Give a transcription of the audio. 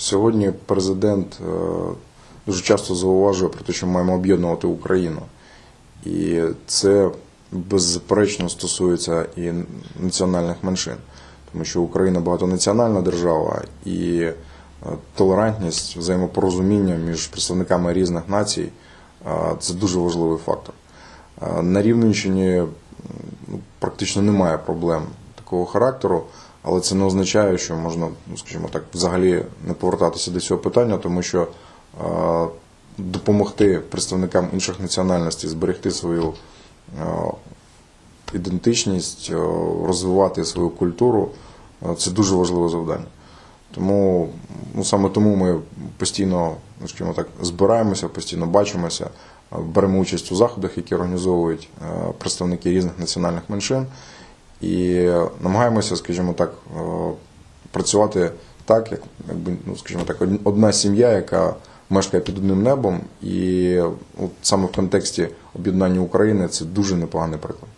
Сьогодні президент е, дуже часто зауважує про те, що ми маємо об'єднувати Україну. І це беззаперечно стосується і національних меншин, тому що Україна багатонаціональна держава і е, толерантність, взаємопорозуміння між представниками різних націй е, це дуже важливий фактор. На Рівненщині практично немає проблем такого характеру, але це не означає, що можна, ну, скажімо так, взагалі не повертатися до цього питання, тому що допомогти представникам інших національностей зберегти свою ідентичність, розвивати свою культуру це дуже важливе завдання. Тому ну, саме тому ми постійно, ну, скажімо так, збираємося, постійно бачимося, беремо участь у заходах, які організовують представники різних національних меншин, і намагаємося, скажімо так, е, працювати так, як якби, ну, скажімо так, одна сім'я, яка мешкає під одним небом, і от саме в контексті об'єднання України це дуже непоганий приклад.